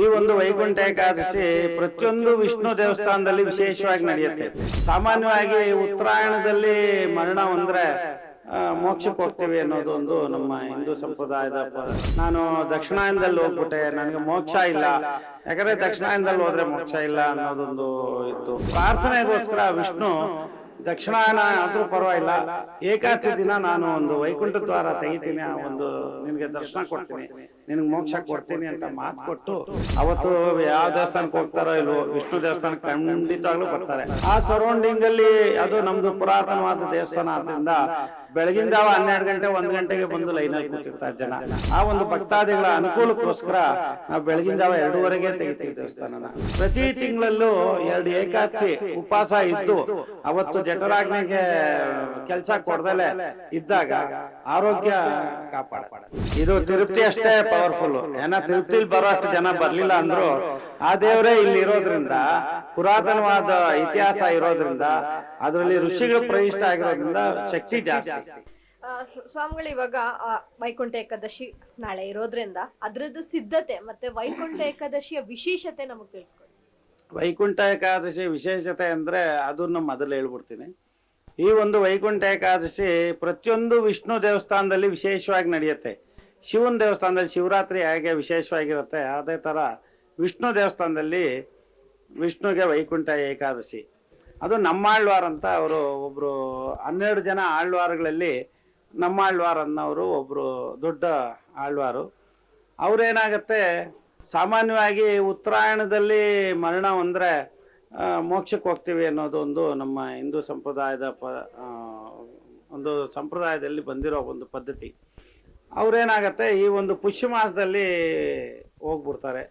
ಈ ಒಂದು ವೈಕುಂಠ ಏಕಾದಶಿ ಪ್ರತಿಯೊಂದು ವಿಷ್ಣು ದೇವಸ್ಥಾನದಲ್ಲಿ ವಿಶೇಷವಾಗಿ ನಡೆಯುತ್ತೆ. ಸಾಮಾನ್ಯವಾಗಿ ಉತ್ತರಾಯಣದಲ್ಲಿ ಮರಣ ಅಂದ್ರೆ ಮೋಕ್ಷಕ್ಕೆ ಹೋಗ್ತೀವಿ ಅನ್ನೋದು ಒಂದು ನಮ್ಮ ಹಿಂದೂ ಸಂಪ್ರದಾಯದ ನಾನು ದಕ್ಷಿಣಾಯನದಲ್ಲಿ ಹೋಗ್ಬಿಟ್ಟೆ, ನನಗೆ ಮೋಕ್ಷ ಇಲ್ಲ. ಯಾಕಂದ್ರೆ ದಕ್ಷಿಣಾಯನದಲ್ಲಿ ಹೋದ್ರೆ ಮೋಕ್ಷ ಇಲ್ಲ ಅನ್ನೋದೊಂದು ಇತ್ತು. ಪ್ರಾರ್ಥನೆಗೋಸ್ಕರ ವಿಷ್ಣು ದಕ್ಷಿಣಾಯನ ಆದ್ರೂ ಪರವಾಗಿಲ್ಲ. ಏಕಾದಶಿ ದಿನ ನಾನು ಒಂದು ವೈಕುಂಠ ದ್ವಾರ ತೆಗಿತೀನಿ, ಆ ಒಂದು ನಿನಗೆ ದರ್ಶನ ಕೊಡ್ತೀನಿ. ನಿನಗೆ ಮೋಕ್ಷ ಕೊಡ್ತೀನಿ ಅಂತ ಮಾತು ಕೊಟ್ಟು ಅವತ್ತು ಯಾವ ದೇವಸ್ಥಾನಕ್ಕೆ ಹೋಗ್ತಾರೋ ಇಲ್ವೋ ವಿಷ್ಣು ದೇವಸ್ಥಾನಕ್ಕೆ ಖಂಡಿತವಾಗ್ಲೂ ಬರ್ತಾರೆ. ಆ ಸರೌಂಡಿಂಗ್ ಅಲ್ಲಿ ಅದು ನಮ್ದು ಪುರಾತನವಾದ ದೇವಸ್ಥಾನ ಆದ್ರಿಂದ ಬೆಳಗಿಂದ ಜಾವ ಹನ್ನೆರಡು ಗಂಟೆ ಒಂದ್ ಗಂಟೆಗೆ ಬಂದು ಲೈನಲ್ಲಿ ಕೂತಿರ್ತಾರೆ ಜನ. ಆ ಒಂದು ಭಕ್ತಾದಿಗಳ ಅನುಕೂಲಕ್ಕೋಸ್ಕರ ನಾವು ಬೆಳಗಿಂದ ಜಾವ ಎರಡೂವರೆಗೆ ತೆಗಿತೀವಿ ದೇವಸ್ಥಾನನ. ಪ್ರತಿ ತಿಂಗಳಲ್ಲೂ ಎರಡು ಏಕಾದಶಿ ಉಪವಾಸ ಇದ್ದು ಅವತ್ತು ಜಠರಾಗ್ನಿಗೆ ಕೆಲಸ ಕೊಡ್ದಲೆ ಇದ್ದಾಗ ಆರೋಗ್ಯ ಕಾಪಾಡ ಇದು ತಿರುಪ್ತಿ ಅಷ್ಟೇ ಪವರ್ಫುಲ್ ಏನ ತಿರುಪತಿಲಿ ಬರೋ ಅಷ್ಟು ಜನ ಬರ್ಲಿಲ್ಲ ಅಂದ್ರು ಆ ದೇವರೇ ಇಲ್ಲಿ ಇರೋದ್ರಿಂದ ಪುರಾತನವಾದ ಇತಿಹಾಸ ಇರೋದ್ರಿಂದ ಅದರಲ್ಲಿ ಋಷಿಗಳು ಪ್ರವಿಷ್ಟ ಆಗಿರೋದ್ರಿಂದ ಶಕ್ತಿ ಜಾಸ್ತಿ. ಆ, ಸ್ವಾಮಿಗಳು ಇವಾಗ ವೈಕುಂಠ ಏಕಾದಶಿ ನಾಳೆ ಇರೋದ್ರಿಂದ ಅದ್ರದ್ದು ಸಿದ್ಧತೆ ಮತ್ತೆ ವೈಕುಂಠ ಏಕಾದಶಿಯ ವಿಶೇಷತೆ ನಮಗ್ ತಿಳಿಸ್ಕೊಡಿ. ವೈಕುಂಠ ಏಕಾದಶಿ ವಿಶೇಷತೆ ಅಂದ್ರೆ ಅದನ್ನ ಮೊದಲು ಹೇಳ್ಬಿಡ್ತೀನಿ. ಈ ಒಂದು ವೈಕುಂಠ ಏಕಾದಶಿ ಪ್ರತಿಯೊಂದು ವಿಷ್ಣು ದೇವಸ್ಥಾನದಲ್ಲಿ ವಿಶೇಷವಾಗಿ ನಡೆಯುತ್ತೆ. ಶಿವನ ದೇವಸ್ಥಾನದಲ್ಲಿ ಶಿವರಾತ್ರಿ ಹೇಗೆ ವಿಶೇಷವಾಗಿರುತ್ತೆ, ಅದೇ ಥರ ವಿಷ್ಣು ದೇವಸ್ಥಾನದಲ್ಲಿ ವಿಷ್ಣುಗೆ ವೈಕುಂಠ ಏಕಾದಶಿ. ಅದು ನಮ್ಮಾಳ್ವಾರ್ ಅಂತ ಅವರು ಒಬ್ಬರು ಹನ್ನೆರಡು ಜನ ಆಳ್ವಾರ್ಗಳಲ್ಲಿ ನಮ್ಮಾಳ್ವಾರ್ ಅನ್ನೋರು ಒಬ್ಬರು ದೊಡ್ಡ ಆಳ್ವಾರು. ಅವ್ರೇನಾಗತ್ತೆ, ಸಾಮಾನ್ಯವಾಗಿ ಉತ್ತರಾಯಣದಲ್ಲಿ ಮರಣ ಅಂದರೆ ಮೋಕ್ಷಕ್ಕೆ ಹೋಗ್ತೀವಿ ಅನ್ನೋದು ಒಂದು ನಮ್ಮ ಹಿಂದೂ ಸಂಪ್ರದಾಯದ ಪ ಒಂದು ಸಂಪ್ರದಾಯದಲ್ಲಿ ಬಂದಿರೋ ಒಂದು ಪದ್ಧತಿ. ಅವ್ರೇನಾಗತ್ತೆ, ಈ ಒಂದು ಪುಷ್ಯ ಮಾಸದಲ್ಲಿ ಹೋಗ್ಬಿಡ್ತಾರೆ,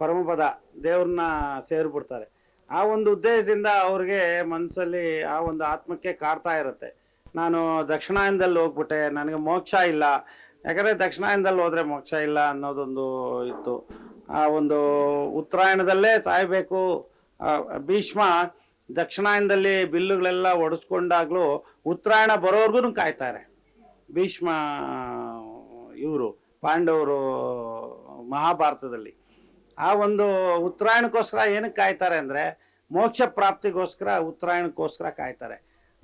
ಪರಮಪದ ದೇವ್ರನ್ನ ಸೇರಿಬಿಡ್ತಾರೆ. ಆ ಒಂದು ಉದ್ದೇಶದಿಂದ ಅವ್ರಿಗೆ ಮನಸ್ಸಲ್ಲಿ ಆ ಒಂದು ಆತ್ಮಕ್ಕೆ ಕಾಡ್ತಾ ಇರುತ್ತೆ. ನಾನು ದಕ್ಷಿಣಾಯನದಲ್ಲಿ ಹೋಗ್ಬಿಟ್ಟೆ, ನನಗೆ ಮೋಕ್ಷ ಇಲ್ಲ. ಯಾಕಂದರೆ ದಕ್ಷಿಣಾಯನದಲ್ಲಿ ಹೋದರೆ ಮೋಕ್ಷ ಇಲ್ಲ ಅನ್ನೋದೊಂದು ಇತ್ತು. ಆ ಒಂದು ಉತ್ತರಾಯಣದಲ್ಲೇ ಸಾಯಬೇಕು. ಭೀಷ್ಮ ದಕ್ಷಿಣಾಯನದಲ್ಲಿ ಬಿಲ್ಲುಗಳೆಲ್ಲ ಒಡಿಸ್ಕೊಂಡಾಗ್ಲೂ ಉತ್ತರಾಯಣ ಬರೋವರೆಗೂ ಕಾಯ್ತಾರೆ. ಭೀಷ್ಮ ಇವರು ಪಾಂಡವರು ಮಹಾಭಾರತದಲ್ಲಿ. ಆ ಒಂದು ಉತ್ತರಾಯಣಕ್ಕೋಸ್ಕರ ಏನಕ್ಕೆ ಕಾಯ್ತಾರೆ ಅಂದರೆ ಮೋಕ್ಷ ಪ್ರಾಪ್ತಿಗೋಸ್ಕರ ಉತ್ತರಾಯಣಕ್ಕೋಸ್ಕರ ಕಾಯ್ತಾರೆ.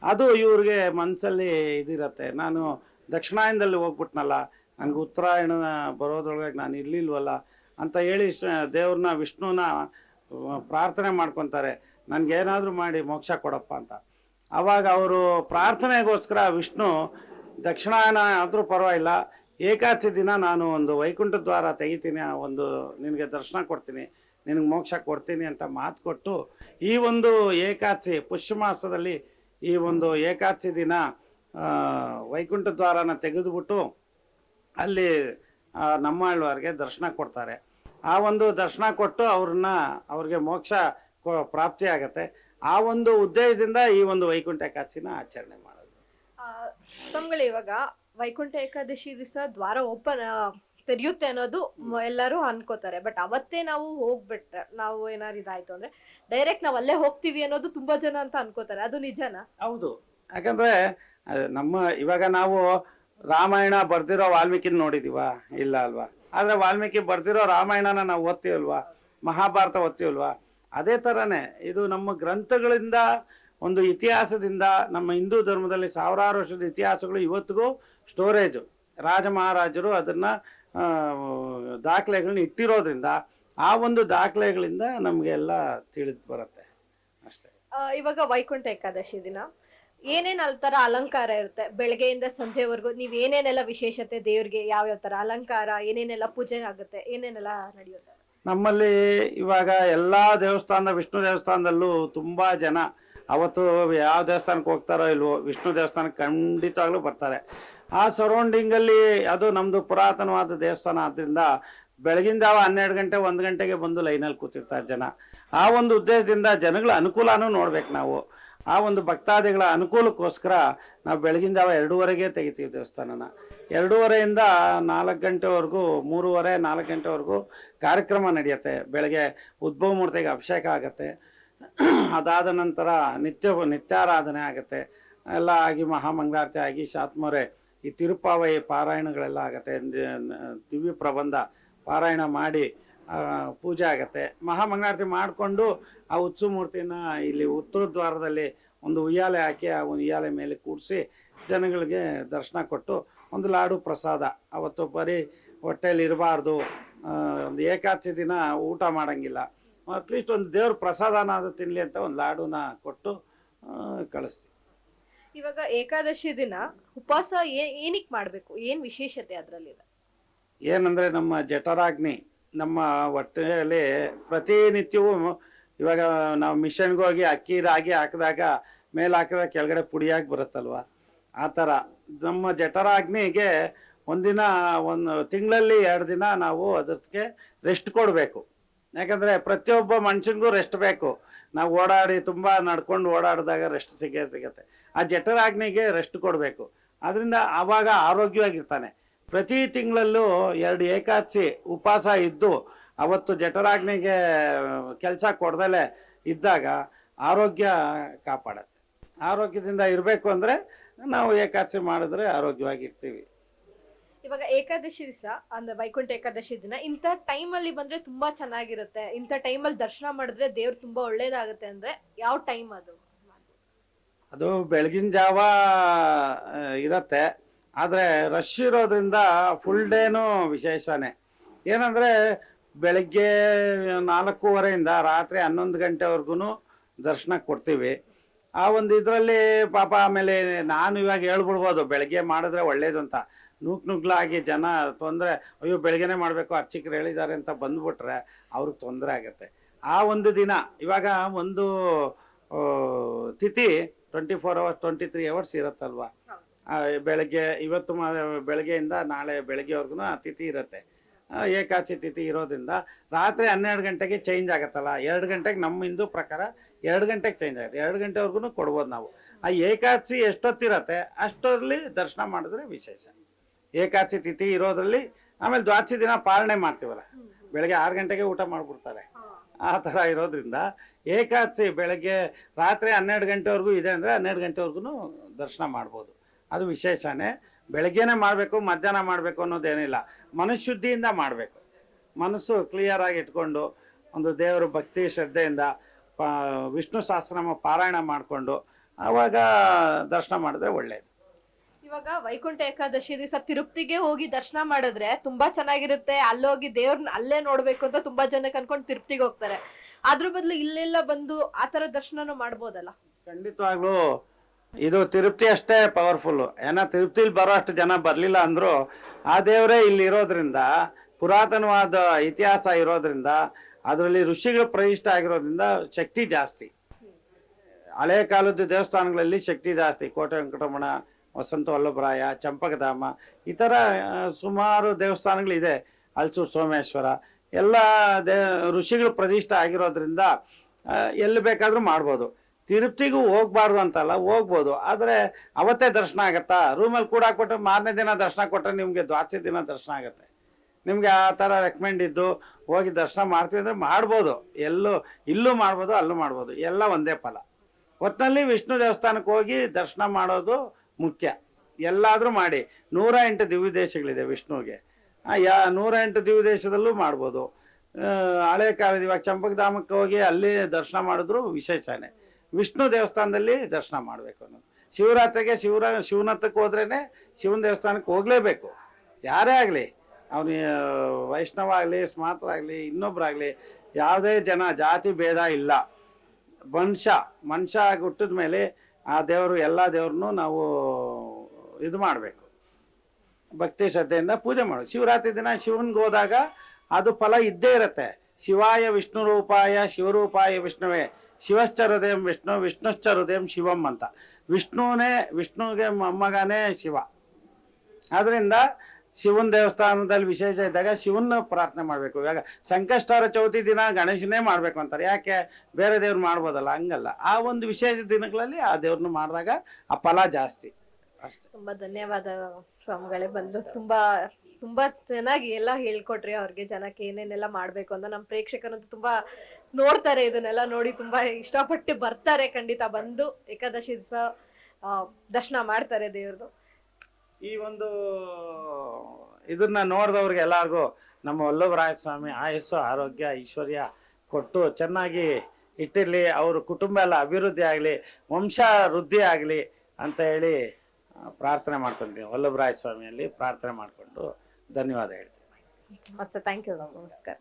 ಅದು ಇವ್ರಿಗೆ ಮನಸ್ಸಲ್ಲಿ ಇದಿರತ್ತೆ. ನಾನು ದಕ್ಷಿಣಾಯನದಲ್ಲಿ ಹೋಗ್ಬಿಟ್ನಲ್ಲ ನನಗೆ ಉತ್ತರಾಯಣ ಬರೋದ್ರೊಳಗೆ ನಾನು ಇರ್ಲಿಲ್ವಲ್ಲ ಅಂತ ಹೇಳಿ ದೇವ್ರನ್ನ ವಿಷ್ಣುನ ಆ, ಪ್ರಾರ್ಥನೆ ಮಾಡ್ಕೊತಾರೆ. ನನಗೇನಾದರೂ ಮಾಡಿ ಮೋಕ್ಷ ಕೊಡಪ್ಪ ಅಂತ. ಆವಾಗ ಅವರು ಪ್ರಾರ್ಥನೆಗೋಸ್ಕರ ವಿಷ್ಣು ದಕ್ಷಿಣಾಯನ ಆದರೂ ಪರವಾಗಿಲ್ಲ ಏಕಾದಶಿ ದಿನ ನಾನು ಒಂದು ವೈಕುಂಠ ದ್ವಾರ ತೆಗಿತೀನಿ, ಆ ಒಂದು ನಿನಗೆ ದರ್ಶನ ಕೊಡ್ತೀನಿ, ನಿನಗೆ ಮೋಕ್ಷ ಕೊಡ್ತೀನಿ ಅಂತ ಮಾತು ಕೊಟ್ಟು ಈ ಒಂದು ಏಕಾದಶಿ ಪುಷ್ಯ ಮಾಸದಲ್ಲಿ ಈ ಒಂದು ಏಕಾದಶಿ ದಿನ ವೈಕುಂಠ ದ್ವಾರನ ತೆಗೆದುಬಿಟ್ಟು ಅಲ್ಲಿ ನಮ್ಮಳ್ವರಿಗೆ ದರ್ಶನ ಕೊಡ್ತಾರೆ. ಆ ಒಂದು ದರ್ಶನ ಕೊಟ್ಟು ಅವ್ರನ್ನ, ಅವ್ರಿಗೆ ಮೋಕ್ಷ ಪ್ರಾಪ್ತಿ ಆಗತ್ತೆ. ಆ ಒಂದು ಉದ್ದೇಶದಿಂದ ಈ ಒಂದು ವೈಕುಂಠ ಏಕಾದಶಿನ ಆಚರಣೆ ಮಾಡೋದು. ಇವಾಗ ವೈಕುಂಠ ಏಕಾದಶಿ ದಿವಸ ದ್ವಾರ ಓಪನ್ ತೆರೆಯುತ್ತೆ ಅನ್ನೋದು ಎಲ್ಲರೂ ಅನ್ಕೋತಾರೆ. ಬಟ್ ಅವತ್ತೇ ನಾವು ಹೋಗ್ಬಿಟ್ರೆ ನಾವು ಏನಾರು ಇದಾಯ್ತು ಅಂದ್ರೆ ಡೈರೆಕ್ಟ್ ನಾವ್ ಅಲ್ಲೇ ಹೋಗ್ತೀವಿ ಅನ್ನೋದು ತುಂಬಾ ಜನ ಅಂತ ಅನ್ಕೋತಾರೆ. ಅದು ನಿಜನಾ? ಹೌದು. ಯಾಕಂದ್ರೆ ನಮ್ಮ ಇವಾಗ ನಾವು ರಾಮಾಯಣ ಬರ್ದಿರೋ ವಾಲ್ಮೀಕಿನ ನೋಡಿದೀವ? ಇಲ್ಲ ಅಲ್ವಾ? ಆದ್ರೆ ವಾಲ್ಮೀಕಿ ಬರ್ದಿರೋ ರಾಮಾಯಣನ ನಾವು ಓದ್ತೀವಲ್ವಾ? ಮಹಾಭಾರತ ಓದ್ತೀವಲ್ವಾ? ಅದೇ ತರಾನೇ ಇದು ನಮ್ಮ ಗ್ರಂಥಗಳಿಂದ ಒಂದು ಇತಿಹಾಸದಿಂದ ನಮ್ಮ ಹಿಂದೂ ಧರ್ಮದಲ್ಲಿ ಸಾವಿರಾರು ವರ್ಷದ ಇತಿಹಾಸಗಳು ಇವತ್ತಿಗೂ ಸ್ಟೋರೇಜು. ರಾಜ ಮಹಾರಾಜರು ಅದನ್ನ ದಾಖಲೆಗಳನ್ನ ಇಟ್ಟಿರೋದ್ರಿಂದ ಆ ಒಂದು ದಾಖಲೆಗಳಿಂದ ನಮಗೆಲ್ಲ ತಿಳಿದು ಬರುತ್ತೆ. ಅಷ್ಟೇ. ಇವಾಗ ವೈಕುಂಠ ಏಕಾದಶಿ ದಿನ. ಏನೇನ್ ಅಲ್ ತರ ಅಲಂಕಾರ ಇರುತ್ತೆ? ಬೆಳಗ್ಗೆಯಿಂದ ಸಂಜೆವರೆಗೂ ನೀವ್ ಏನೇನೆಲ್ಲ ವಿಶೇಷತೆ ದೇವ್ರಿಗೆ ಯಾವ ಯಾವ ತರ? ಅಲಂಕಾರ ಏನೇನೆಲ್ಲ ಪೂಜೆ ಆಗುತ್ತೆ? ಏನೇನೆಲ್ಲ ನಡೆಯುತ್ತೆ? ನಮ್ಮಲ್ಲಿ ಇವಾಗ ಎಲ್ಲಾ ದೇವಸ್ಥಾನ ವಿಷ್ಣು ದೇವಸ್ಥಾನದಲ್ಲೂ ತುಂಬಾ ಜನ ಅವತ್ತು ಯಾವ ದೇವಸ್ಥಾನಕ್ಕೆ ಹೋಗ್ತಾರೋ ಇಲ್ವೋ, ವಿಷ್ಣು ದೇವಸ್ಥಾನಕ್ಕೆ ಖಂಡಿತವಾಗ್ಲೂ ಬರ್ತಾರೆ. ಆ ಸರೌಂಡಿಂಗಲ್ಲಿ ಅದು ನಮ್ದು ಪುರಾತನವಾದ ದೇವಸ್ಥಾನ ಆದ್ದರಿಂದ ಬೆಳಗಿನ ಜಾವ ಹನ್ನೆರಡು ಗಂಟೆ, ಒಂದು ಗಂಟೆಗೆ ಬಂದು ಲೈನಲ್ಲಿ ಕೂತಿರ್ತಾರೆ ಜನ. ಆ ಒಂದು ಉದ್ದೇಶದಿಂದ ಜನಗಳ ಅನುಕೂಲನೂ ನೋಡ್ಬೇಕು ನಾವು. ಆ ಒಂದು ಭಕ್ತಾದಿಗಳ ಅನುಕೂಲಕ್ಕೋಸ್ಕರ ನಾವು ಬೆಳಗಿನ ಜಾವ ಎರಡೂವರೆಗೆ ತೆಗಿತೀವಿ ದೇವಸ್ಥಾನನ. ಎರಡೂವರೆಯಿಂದ ನಾಲ್ಕು ಗಂಟೆವರೆಗೂ, ಮೂರುವರೆ, ನಾಲ್ಕು ಗಂಟೆವರೆಗೂ ಕಾರ್ಯಕ್ರಮ ನಡೆಯುತ್ತೆ. ಬೆಳಗ್ಗೆ ಉದ್ಭವ ಮೂರ್ತಿಗೆ ಅಭಿಷೇಕ ಆಗುತ್ತೆ. ಅದಾದ ನಂತರ ನಿತ್ಯ ನಿತ್ಯಾರಾಧನೆ ಆಗುತ್ತೆ. ಎಲ್ಲ ಆಗಿ ಮಹಾಮಂಗಳಾರತಿ ಆಗಿ ಶಾತ್ಮರೆ, ಈ ತಿರುಪಾವಯಿ ಪಾರಾಯಣಗಳೆಲ್ಲ ಆಗುತ್ತೆ. ದಿವ್ಯ ಪ್ರಬಂಧ ಪಾರಾಯಣ ಮಾಡಿ ಪೂಜೆ ಆಗತ್ತೆ. ಮಹಾಮಂಗಳಾರತಿ ಮಾಡಿಕೊಂಡು ಆ ಉತ್ಸವ ಮೂರ್ತಿನ ಇಲ್ಲಿ ಉತ್ತರ ದ್ವಾರದಲ್ಲಿ ಒಂದು ಉಯ್ಯಾಲೆ ಹಾಕಿ, ಆ ಉಯ್ಯಾಲೆ ಮೇಲೆ ಕೂಡಿಸಿ ಜನಗಳಿಗೆ ದರ್ಶನ ಕೊಟ್ಟು ಒಂದು ಲಾಡು ಪ್ರಸಾದ. ಅವತ್ತು ಬರೀ ಹೊಟ್ಟೆಯಲ್ಲಿ ಇರಬಾರ್ದು ಒಂದು ಏಕಾದಶಿ ದಿನ ಊಟ ಮಾಡಂಗಿಲ್ಲ. ಅಟ್ಲೀಸ್ಟ್ ಒಂದು ದೇವ್ರ ಪ್ರಸಾದನಾದ್ರೂ ತಿನ್ಲಿ ಅಂತ ಒಂದು ಲಾಡುನ ಕೊಟ್ಟು ಕಳಿಸ್ತೀವಿ ಇವಾಗ ಏಕಾದಶಿ ದಿನ ಉಪವಾಸ ಏನಕ್ಕೆ ಮಾಡಬೇಕು? ಏನು ಏನ್ ವಿಶೇಷತೆ ಅದ್ರಲ್ಲಿದೆ ಏನಂದರೆ ನಮ್ಮ ಜಠರಾಗ್ನಿ ನಮ್ಮ ಹೊಟ್ಟೆಯಲ್ಲಿ ಪ್ರತಿನಿತ್ಯವೂ ಇವಾಗ ನಾವು ಮಿಷನ್ಗೆ ಹೋಗಿ ಅಕ್ಕಿ ರಾಗಿ ಹಾಕಿದಾಗ ಮೇಲೆ ಹಾಕಿದಾಗ ಕೆಳಗಡೆ ಪುಡಿಯಾಗಿ ಬರುತ್ತಲ್ವ? ಆ ಥರ. ನಮ್ಮ ಜಠರಾಗ್ನಿಗೆ ಒಂದಿನ ಒಂದು ತಿಂಗಳಲ್ಲಿ ಎರಡು ದಿನ ನಾವು ಅದಕ್ಕೆ ರೆಸ್ಟ್ ಕೊಡಬೇಕು. ಯಾಕಂದರೆ ಪ್ರತಿಯೊಬ್ಬ ಮನುಷ್ಯನಿಗೂ ರೆಸ್ಟ್ ಬೇಕು. ನಾವು ಓಡಾಡಿ ತುಂಬ ನಡ್ಕೊಂಡು ಓಡಾಡಿದಾಗ ರೆಸ್ಟ್ ಸಿಗೇ ಸಿಗತ್ತೆ. ಆ ಜಠರಾಗ್ನಿಗೆ ರೆಸ್ಟ್ ಕೊಡಬೇಕು. ಅದರಿಂದ ಆವಾಗ ಆರೋಗ್ಯವಾಗಿರ್ತಾನೆ. ಪ್ರತಿ ತಿಂಗಳಲ್ಲೂ ಎರಡು ಏಕಾದಶಿ ಉಪವಾಸ ಇದ್ದು, ಅವತ್ತು ಜಠರಾಗ್ನಿಗೆ ಕೆಲಸ ಕೊಡ್ದಲೇ ಇದ್ದಾಗ ಆರೋಗ್ಯ ಕಾಪಾಡತ್ತೆ. ಆರೋಗ್ಯದಿಂದ ಇರಬೇಕು ಅಂದರೆ ನಾವು ಏಕಾದಶಿ ಮಾಡಿದ್ರೆ ಆರೋಗ್ಯವಾಗಿರ್ತೀವಿ. ಇವಾಗ ಏಕಾದಶಿ ದಿವಸ, ಅಂದ್ರೆ ವೈಕುಂಠ ಏಕಾದಶಿ ದಿನ, ಇಂಥ ಟೈಮಲ್ಲಿ ಬಂದ್ರೆ ತುಂಬಾ ಚೆನ್ನಾಗಿರುತ್ತೆ. ಇಂಥ ಟೈಮಲ್ಲಿ ದರ್ಶನ ಮಾಡಿದ್ರೆ ದೇವ್ರು ತುಂಬಾ ಒಳ್ಳೇದಾಗುತ್ತೆ ಅಂದ್ರೆ ಯಾವ ಟೈಮ್ ಅದು? ಅದು ಬೆಳಗಿನ ಜಾವ ಇರತ್ತೆ. ಆದರೆ ರಶ್ ಇರೋದ್ರಿಂದ ಫುಲ್ ಡೇನು ವಿಶೇಷನೇ. ಏನಂದರೆ ಬೆಳಗ್ಗೆ ನಾಲ್ಕೂವರೆಯಿಂದ ರಾತ್ರಿ ಹನ್ನೊಂದು ಗಂಟೆವರೆಗೂ ದರ್ಶನ ಕೊಡ್ತೀವಿ. ಆ ಒಂದು ಇದರಲ್ಲಿ ಪಾಪ ಆಮೇಲೆ ನಾನು ಇವಾಗ ಹೇಳ್ಬಿಡ್ಬೋದು, ಬೆಳಗ್ಗೆ ಮಾಡಿದ್ರೆ ಒಳ್ಳೇದು ಅಂತ ನೂಕ್ ನುಗ್ಲಾಗಿ ಜನ ತೊಂದರೆ ಅಯ್ಯೋ ಬೆಳಗ್ಗೆನೆ ಮಾಡಬೇಕು ಅರ್ಚಕರು ಹೇಳಿದ್ದಾರೆ ಅಂತ ಬಂದ್ಬಿಟ್ರೆ ಅವ್ರಿಗೆ ತೊಂದರೆ ಆಗುತ್ತೆ. ಆ ಒಂದು ದಿನ ಇವಾಗ ಒಂದು ತಿಥಿ twenty four hours twenty three hours ಇರುತ್ತಲ್ವಾ ಬೆಳಗ್ಗೆ ಇವತ್ತು ಬೆಳಗ್ಗೆಯಿಂದ ನಾಳೆ ಬೆಳಗ್ಗೆವರೆಗೂ ಆ ತಿಥಿ ಇರುತ್ತೆ. ಏಕಾಚಿ ತಿಥಿ ಇರೋದ್ರಿಂದ ರಾತ್ರಿ ಹನ್ನೆರಡು ಗಂಟೆಗೆ ಚೇಂಜ್ ಆಗುತ್ತಲ್ಲ? ಎರಡು ಗಂಟೆಗೆ ನಮ್ಮ ಹಿಂದೂ ಪ್ರಕಾರ ಎರಡು ಗಂಟೆಗೆ ಚೇಂಜ್ ಆಗುತ್ತೆ. ಎರಡು ಗಂಟೆವರೆಗೂ ಕೊಡ್ಬೋದು ನಾವು. ಆ ಏಕಾದಶಿ ಎಷ್ಟೊತ್ತಿರತ್ತೆ ಅಷ್ಟರಲ್ಲಿ ದರ್ಶನ ಮಾಡಿದ್ರೆ ವಿಶೇಷ. ಏಕಾದಶಿ ತಿಥಿ ಇರೋದ್ರಲ್ಲಿ ಆಮೇಲೆ ದ್ವಾದಶಿ ದಿನ ಪಾಲನೆ ಮಾಡ್ತೀವಲ್ಲ. ಬೆಳಗ್ಗೆ ಆರು ಗಂಟೆಗೆ ಊಟ ಮಾಡಿಬಿಡ್ತಾರೆ. ಆ ಥರ ಇರೋದ್ರಿಂದ ಏಕಾದಶಿ ಬೆಳಗ್ಗೆ ರಾತ್ರಿ ಹನ್ನೆರಡು ಗಂಟೆವರೆಗೂ ಇದೆ ಅಂದರೆ ಹನ್ನೆರಡು ಗಂಟೆವರೆಗೂ ದರ್ಶನ ಮಾಡ್ಬೋದು. ಅದು ವಿಶೇಷನೇ. ಬೆಳಗ್ಗೆನೇ ಮಾಡಬೇಕು ಮಧ್ಯಾಹ್ನ ಮಾಡಬೇಕು ಅನ್ನೋದೇನಿಲ್ಲ ಮನಃಶುದ್ಧಿಯಿಂದ ಮಾಡಬೇಕು. ಮನಸ್ಸು ಕ್ಲಿಯರ್ ಆಗಿ ಇಟ್ಕೊಂಡು ಒಂದು ದೇವರ ಭಕ್ತಿ ಶ್ರದ್ಧೆಯಿಂದ ಪಾ ವಿಷ್ಣು ಸಹಸ್ರನಾಮ ಪಾರಾಯಣ ಮಾಡಿಕೊಂಡು ಆವಾಗ ದರ್ಶನ ಮಾಡಿದ್ರೆ ಒಳ್ಳೆಯದು ಇವಾಗ ವೈಕುಂಠ ಏಕಾದಶಿ ದಿವಸ ತಿರುಪ್ತಿಗೆ ಹೋಗಿ ದರ್ಶನ ಮಾಡಿದ್ರೆ ತುಂಬಾ ಚೆನ್ನಾಗಿರುತ್ತೆ. ಅಲ್ಲೋಗಿ ದೇವ್ರನ್ನ ಅಲ್ಲೇ ನೋಡ್ಬೇಕು ಅಂತ ತುಂಬಾ ಜನಕ್ಕೆ ಅನ್ಕೊಂಡು ತಿರುಪ್ತಿಗೆ ಹೋಗ್ತಾರೆ. ಅದ್ರ ಬದಲು ಇಲ್ಲೆಲ್ಲ ಬಂದು ಆತರ ದರ್ಶನನೂ ಮಾಡ್ಬೋದಲ್ಲ? ಖಂಡಿತವಾಗ್ಲು ಇದು ತಿರುಪ್ತಿ ಅಷ್ಟೇ ಪವರ್ಫುಲ್ ಏನಾ ತಿರುಪ್ತಿಲಿ ಬರೋ ಅಷ್ಟು ಜನ ಬರ್ಲಿಲ್ಲ ಅಂದ್ರು ಆ ದೇವರೇ ಇಲ್ಲಿ ಇರೋದ್ರಿಂದ, ಪುರಾತನವಾದ ಇತಿಹಾಸ ಇರೋದ್ರಿಂದ, ಅದರಲ್ಲಿ ಋಷಿಗಳು ಪ್ರವಿಷ್ಟ ಆಗಿರೋದ್ರಿಂದ ಶಕ್ತಿ ಜಾಸ್ತಿ. ಹಳೆ ಕಾಲದ ದೇವಸ್ಥಾನಗಳಲ್ಲಿ ಶಕ್ತಿ ಜಾಸ್ತಿ. ಕೋಟೆ ವೆಂಕಟರಮಣ ವಸಂತ ವಲ್ಲಭರಾಯ, ಚಂಪಕಧಾಮ ಈ ಥರ ಸುಮಾರು ದೇವಸ್ಥಾನಗಳಿದೆ. ಅಲ್ಸೂರು ಸೋಮೇಶ್ವರ, ಎಲ್ಲ ದೇ, ಋಷಿಗಳು ಪ್ರತಿಷ್ಠೆ ಆಗಿರೋದ್ರಿಂದ ಎಲ್ಲಿ ಬೇಕಾದರೂ ಮಾಡ್ಬೋದು. ತಿರುಪ್ತಿಗೂ ಹೋಗ್ಬಾರ್ದು ಅಂತಲ್ಲ, ಹೋಗ್ಬೋದು. ಆದರೆ ಅವತ್ತೇ ದರ್ಶನ ಆಗತ್ತಾ? ರೂಮಲ್ಲಿ ಕೂಡ ಕೊಟ್ಟು ಮಾರನೇ ದಿನ ದರ್ಶನ ಕೊಟ್ಟರೆ ನಿಮಗೆ ದ್ವಾದಶಿ ದಿನ ದರ್ಶನ ಆಗುತ್ತೆ. ನಿಮಗೆ ಆ ಥರ ರೆಕಮೆಂಡ್ ಇದ್ದು ಹೋಗಿ ದರ್ಶನ ಮಾಡ್ತೀವಿ ಅಂದರೆ ಮಾಡ್ಬೋದು. ಎಲ್ಲೂ, ಇಲ್ಲೂ ಮಾಡ್ಬೋದು, ಅಲ್ಲೂ ಮಾಡ್ಬೋದು. ಎಲ್ಲ ಒಂದೇ ಫಲ. ಒಟ್ಟಿನಲ್ಲಿ ವಿಷ್ಣು ದೇವಸ್ಥಾನಕ್ಕೆ ಹೋಗಿ ದರ್ಶನ ಮಾಡೋದು ಮುಖ್ಯ. ಎಲ್ಲಾದರೂ ಮಾಡಿ. ನೂರ ಎಂಟು ದಿವ್ಯ ದೇಶಗಳಿದೆ ವಿಷ್ಣುವಿಗೆ. ಯಾ, ನೂರ ಎಂಟು ದಿವ್ಯ ದೇಶದಲ್ಲೂ ಮಾಡ್ಬೋದು. ಹಳೆ ಕಾಲದ ಇವಾಗ ಚಂಪಕಧಾಮಕ್ಕೆ ಹೋಗಿ ಅಲ್ಲಿ ದರ್ಶನ ಮಾಡಿದ್ರು ವಿಶೇಷನೆ. ವಿಷ್ಣು ದೇವಸ್ಥಾನದಲ್ಲಿ ದರ್ಶನ ಮಾಡಬೇಕು ಅನ್ನೋದು. ಶಿವರಾತ್ರಿಗೆ ಶಿವರ ಶಿವನತ್ತಕ್ಕೆ ಹೋದ್ರೇ ಶಿವನ ದೇವಸ್ಥಾನಕ್ಕೆ ಹೋಗಲೇಬೇಕು. ಯಾರೇ ಆಗಲಿ, ಅವನು ವೈಷ್ಣವ ಆಗಲಿ ಸ್ಮಾರ್ತರಾಗಲಿ ಇನ್ನೊಬ್ಬರಾಗಲಿ ಯಾವುದೇ ಜನ, ಜಾತಿ, ಭೇದ ಇಲ್ಲ. ಮನುಷ್ಯ ಮನುಷ್ಯ ಹುಟ್ಟಿದ ಮೇಲೆ ಆ ದೇವರು ಎಲ್ಲ ದೇವ್ರನ್ನೂ ನಾವು ಇದು ಮಾಡಬೇಕು. ಭಕ್ತಿ ಶ್ರದ್ಧೆಯಿಂದ ಪೂಜೆ ಮಾಡೋದು. ಶಿವರಾತ್ರಿ ದಿನ ಶಿವನ್ಗೆ ಹೋದಾಗ ಅದು ಫಲ ಇದ್ದೇ ಇರುತ್ತೆ. ಶಿವಾಯ ವಿಷ್ಣು ರೂಪಾಯ ಶಿವರೂಪಾಯ ವಿಷ್ಣುವೇ, ಶಿವಶ್ಚ ಹೃದಯಂ ವಿಷ್ಣು, ವಿಷ್ಣುಶ್ಚ ಹೃದಯಂ ಶಿವಂ ಅಂತ. ವಿಷ್ಣುವೇ ವಿಷ್ಣುವಿಗೆ ಮೊಮ್ಮಗನೇ ಶಿವ. ಆದ್ರಿಂದ ಶಿವನ ದೇವಸ್ಥಾನದಲ್ಲಿ ವಿಶೇಷ ಇದ್ದಾಗ ಶಿವನ ಪ್ರಾರ್ಥನೆ ಮಾಡಬೇಕು. ಇವಾಗ ಸಂಕಷ್ಟರ ಚೌತಿ ದಿನ ಗಣೇಶನೇ ಮಾಡಬೇಕು ಅಂತಾರೆ. ಯಾಕೆ? ಬೇರೆ ದೇವ್ರು ಮಾಡ್ಬೋದಲ್ಲ, ಹಂಗಲ್ಲ. ಆ ಒಂದು ವಿಶೇಷ ದಿನಗಳಲ್ಲಿ ಆ ದೇವ್ರನ್ನ ಮಾಡಿದಾಗ ಆ ಫಲ ಜಾಸ್ತಿ. ಅಷ್ಟೇ. ತುಂಬಾ ಧನ್ಯವಾದ ಸ್ವಾಮಿಗಳೇ. ಬಂದು ತುಂಬಾ ತುಂಬಾ ಚೆನ್ನಾಗಿ ಎಲ್ಲ ಹೇಳ್ಕೊಟ್ರಿ. ಅವ್ರಿಗೆ ಜನಕ್ಕೆ ಏನೇನೆಲ್ಲ ಮಾಡ್ಬೇಕು ಅಂತ ನಮ್ಮ ಪ್ರೇಕ್ಷಕರಂತೂ ತುಂಬಾ ನೋಡ್ತಾರೆ. ಇದನ್ನೆಲ್ಲ ನೋಡಿ ತುಂಬಾ ಇಷ್ಟಪಟ್ಟು ಬರ್ತಾರೆ. ಖಂಡಿತ ಬಂದು ಏಕಾದಶಿ ದಿವಸ ದರ್ಶನ ಮಾಡ್ತಾರೆ ದೇವ್ರದ್ದು ಈ ಒಂದು ಇದನ್ನ ನೋಡಿದವ್ರಿಗೆ ಎಲ್ಲಾರ್ಗೂ ನಮ್ಮ ವಲ್ಲಭರಾಯ ಸ್ವಾಮಿ ಆಯಸ್ಸು, ಆರೋಗ್ಯ, ಐಶ್ವರ್ಯ ಕೊಟ್ಟು ಚೆನ್ನಾಗಿ ಇಟ್ಟಿರಲಿ, ಅವ್ರ ಕುಟುಂಬ ಎಲ್ಲ ಅಭಿವೃದ್ಧಿ ಆಗಲಿ, ವಂಶ ವೃದ್ಧಿ ಆಗಲಿ ಅಂತ ಹೇಳಿ ಪ್ರಾರ್ಥನೆ ಮಾಡ್ಕೊಂತೀವಿ. ವಲ್ಲಭರಾಯ ಸ್ವಾಮಿಯಲ್ಲಿ ಪ್ರಾರ್ಥನೆ ಮಾಡಿಕೊಂಡು ಧನ್ಯವಾದ ಹೇಳ್ತೀನಿ. ಮತ್ತೆ ಥ್ಯಾಂಕ್ ಯು ನಮಸ್ಕಾರ.